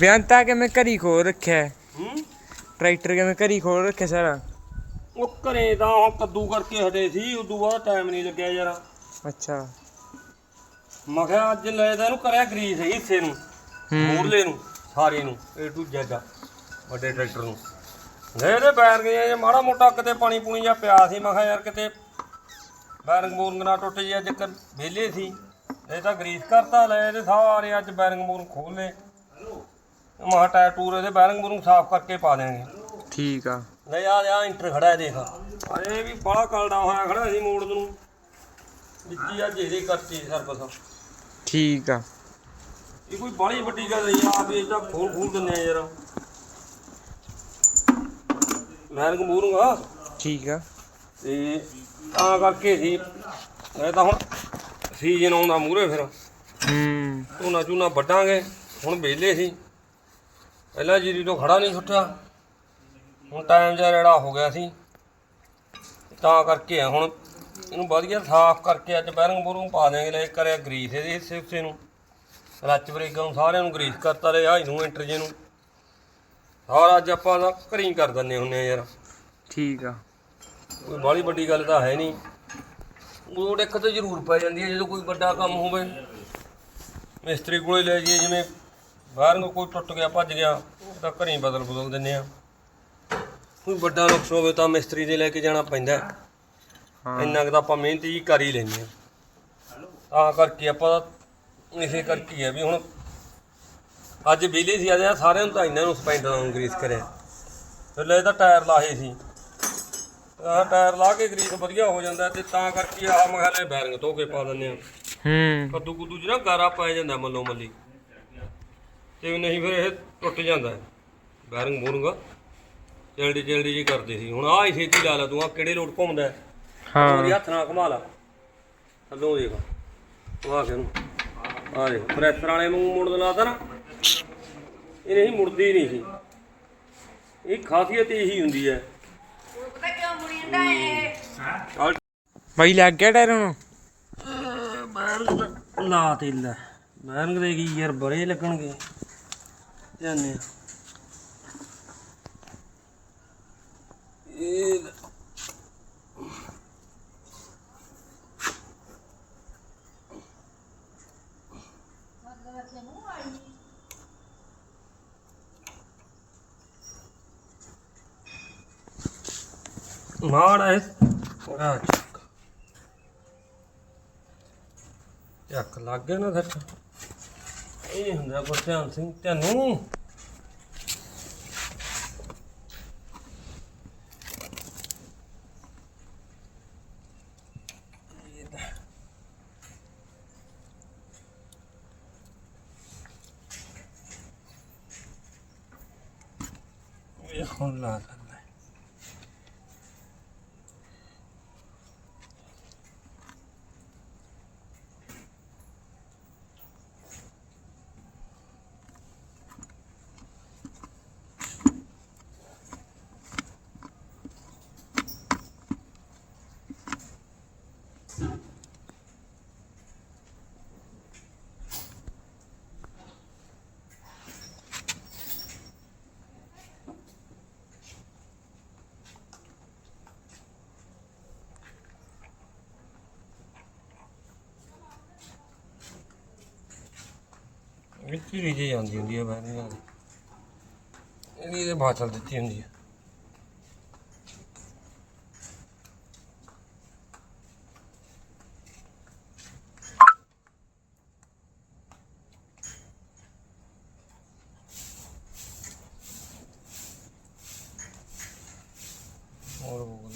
ਵਿਆਂਤਾ ਕਿਵੇਂ ਘਰੀ ਖੋਲ ਰੱਖਿਆ ਹੈ? ਹੂੰ? ਟਰੈਕਟਰ ਕਿਵੇਂ ਘਰੀ ਖੋਲ ਰੱਖਿਆ ਸਾਰਾ? ਉਹ ਘਰੇ ਤਾਂ ਉਹ ਕੱਦੂ ਕਰਕੇ ਹਟੇ ਸੀ ਉਦੋਂ ਬਾਅਦ ਟਾਈਮ ਨਹੀਂ ਲੱਗਿਆ ਯਾਰ। ਅੱਛਾ। ਮੈਂ ਕਿਹਾ ਅੱਜ ਲੈ ਤਾਂ ਇਹਨੂੰ ਕਰਿਆ ਗਰੀਸ ਹਿੱਸੇ ਨੂੰ ਹੂੰ। ਮੂਰਲੇ ਨੂੰ ਸਾਰੇ ਨੂੰ ਏ ਟੂ ਜ਼ੈਡ ਵੱਡੇ ਟਰੈਕਟਰ ਨੂੰ। ਲੈ ਇਹਦੇ ਬੈਰ ਗਏ ਜੇ ਮਾੜਾ ਮੋਟਾ ਕਿਤੇ ਪਾਣੀ ਪੂਣੀ ਜਾਂ ਪਿਆ ਸੀ ਮੈਂ ਕਿਹਾ ਯਾਰ ਕਿਤੇ ਬੈਰਿੰਗ ਬੂਰਿੰਗ ਨਾ ਟੁੱਟ ਜੇ ਅੱਜ ਵਿਹਲੇ ਸੀ ਇਹ ਤਾਂ ਗਰੀਸ ਕਰਤਾ ਲੈ ਇਹਦੇ ਸਾਰੇ ਅੱਜ ਬੈਰਿੰਗ ਬੂਰਿੰਗ ਖੋਲ ਮੈਂ ਕਿਹਾ ਟਾਇਰ ਟੂਰ ਇਹਦੇ ਬੈਰਿੰਗ ਬੂਰਿੰਗ ਸਾਫ਼ ਕਰਕੇ ਪਾ ਦੇਾਂਗੇ ਠੀਕ ਆ। ਲੈ ਆ ਆ ਇੰਟਰ ਖੜਾ ਹੈ ਦੇਖ। ਆ ਇਹ ਵੀ ਬੜਾ ਕਲੜਾ ਹੋਇਆ ਖੜਾ ਸੀ ਮੋੜ ਨੂੰ। ਵਿੱਚੀ ਅੱਜ ਇਹਦੇ ਕਰਤੀ ਸਰਵਿਸ। ਠੀਕ ਆ। ਇਹ ਕੋਈ ਬੜੀ ਵੱਡੀ ਗੱਲ ਨਹੀਂ ਆ ਵੀ ਇਹਦਾ ਫੋਨ ਫੂਲ ਦਿੰਦੇ ਆ ਯਾਰ। ਬੈਰਿੰਗ ਬੂਰੂੰਗਾ ਠੀਕ ਆ। ਤੇ ਤਾਂ ਕਰਕੇ ਸੀ। ਇਹ ਤਾਂ ਹੁਣ ਸੀਜ਼ਨ ਆਉਂਦਾ ਮੂਰੇ ਫਿਰ। ਹੂੰ। ਝੋਨਾ ਝੂਨਾ ਵੱਢਾਂਗੇ। ਹੁਣ ਵਿਹਲੇ ਸੀ। ਪਹਿਲਾਂ ਜੀਰੀ ਤੋਂ ਖੜਾ ਨਹੀਂ ਛੁੱਟਿਆ ਹੁਣ ਟਾਈਮ ਜਿਹਾ ਰੇੜਾ ਹੋ ਗਿਆ ਸੀ। ਤਾਂ ਕਰਕੇ ਆ ਹੁਣ ਇਹਨੂੰ ਵਧੀਆ ਸਾਫ਼ ਕਰਕੇ ਅੱਜ ਬੈਰਿੰਗ ਬੂਰੂੰਗ ਪਾ ਦੇਾਂਗੇ ਲੈ ਕਰਿਆ ਗਰੀਸ ਇਹਦੇ ਹਿੱਸੇ ਹਿੱਸੇ ਨੂੰ। ਰੱਚ ਬਰੇਕਾਂ ਨੂੰ ਸਾਰਿਆਂ ਨੂੰ ਗਰੀਸ ਕਰਤਾ ਰਿਹਾ ਇਹਨੂੰ ਐਂਟਰ ਜੇ ਨੂੰ। ਸਾਰਾ ਅੱਜ ਆਪਾਂ ਤਾਂ ਘਰੀ ਕਰ ਦਿੰਦੇ ਹੁੰਨੇ ਆ ਯਾਰ। ਠੀਕ ਆ। ਕੋਈ ਬਾਹਲੀ ਵੱਡੀ ਗੱਲ ਤਾਂ ਹੈ ਨਹੀਂ। ਉਹ ਤਾਂ ਜ਼ਰੂਰ ਪੈ ਜਾਂਦੀ ਹੈ ਜਦੋਂ ਕੋਈ ਵੱਡਾ ਕੰਮ ਹੋਵੇ। ਮਿਸਤਰੀ ਕੋਲੇ ਲੈ ਜਾਈਏ ਜਿਵੇਂ ਬਾਹਰ ਨੂੰ ਕੋਈ ਟੁੱਟ ਗਿਆ ਭੱਜ ਗਿਆ ਉਹ ਤਾਂ ਘਰੇ ਬਦਲ ਬਦਲ ਦਿੰਦੇ ਆ। ਕੋਈ ਵੱਡਾ ਨੁਕਸ ਹੋਵੇ ਤਾਂ ਮਿਸਤਰੀ ਦੇ ਲੈ ਕੇ ਜਾਣਾ ਪੈਂਦਾ ਹੈ। ਹਾਂ। ਇੰਨਾ ਕੁ ਤਾਂ ਆਪਾਂ ਮਿਹਨਤ ਹੀ ਕਰ ਹੀ ਲੈਂਦੇ ਆ। ਤਾਂ ਕਰਕੇ ਆਪਾਂ ਤਾਂ ਇਸੇ ਕਰਕੇ ਹੀ ਆ ਵੀ ਹੁਣ ਅੱਜ ਬਿਜਲੀ ਸੀ ਅੱਜ ਸਾਰਿਆਂ ਨੂੰ ਤਾਂ ਇਹਨਾਂ ਨੂੰ ਸਪੈਂਡਰ ਨੂੰ ਗਰੀਸ ਕਰਿਆ। ਫਿਰ ਲੈ ਤਾਂ ਟਾਇਰ ਲਾਹੇ ਸੀ। ਆਹ ਟਾਇਰ ਲਾ ਕੇ ਗਰੀਸ ਵਧੀਆ ਹੋ ਜਾਂਦਾ ਤੇ ਤਾਂ ਕਰਕੇ ਆਹ ਮਖਾਲੇ ਬੈਰਿੰਗ ਧੋ ਕੇ ਪਾ ਦਿੰਦੇ ਆ। ਹੂੰ। ਕੱਦੂ ਕੁੱਦੂ ਨਾ ਗਾਰਾ ਪੈ ਜਾਂਦਾ ਮੱਲੋ ਮੱਲੀ ਤੇ ਨਹੀਂ ਫਿਰ ਇਹ ਟੁੱਟ ਜਾਂਦਾ। ਹੈ। ਬੈਰਿੰਗ ਬੂਰੂੰਗਾ ਜਲਦੀ ਜਲਦੀ ਜੀ ਕਰਦੇ ਸੀ। ਹੁਣ ਆਹ ਹੀ ਛੇਤੀ ਲਾ ਲਾ ਤੂੰ ਆ ਕਿਹੜੇ ਲੋਟ ਘੁੰਮਦਾ ਹੈ? ਉਹਦੀ ਹਾਂ ਹੱਥ ਨਾਲ ਘੁਮਾ ਲਾ। ਥੱਲੋਂ ਦੇਖ। ਉਹ ਆ ਕੇ ਨੂੰ ਆ ਦੇਖ ਪ੍ਰੈਸਰ ਵਾਲੇ ਨੂੰ ਮੁੜ ਲਾਤਾ ਨਾ। ਇਹ ਨਹੀਂ ਮੁੜਦੀ ਨਹੀਂ ਸੀ। ਇਹ ਖਾਸੀਅਤ ਇਹੀ ਹੁੰਦੀ ਹੈ। ਪਤਾ ਕਿਉਂ ਮੁੜੀ ਜਾਂਦਾ ਇਹ ਚੱਲ ਬਾਈ ਲੱਗ ਗਿਆ ਟਾਇਰ ਨੂੰ ਬੈਰੰਗ ਲਾ ਤੇ ਲੈ। ਬੈਰੰਗ ਦੇ ਕੀ ਯਾਰ ਬੜੇ ਲੱਗਣਗੇ। ਜਾਨੇ ਆ। ਇਹ ਮਾੜਾ ਹੈ ਆ ਚੱਕ। ਚੱਕ ਲੱਗ ਗਿਆ ਨਾ ਸੱਚ ਇਹ ਹੁੰਦਾ ਗੁਰਧਿਆਨ ਸਿੰਘ ਤੈਨੂੰ ਇਹ ਹੁਣ ਲਾ ਦਿੰਦਾ ਵਿੱਚ ਹੀ ਜੇ ਜਾਂਦੀ ਹੁੰਦੀ ਹੈ ਬੈਠ ਨਾਲ ਇਹਦੀ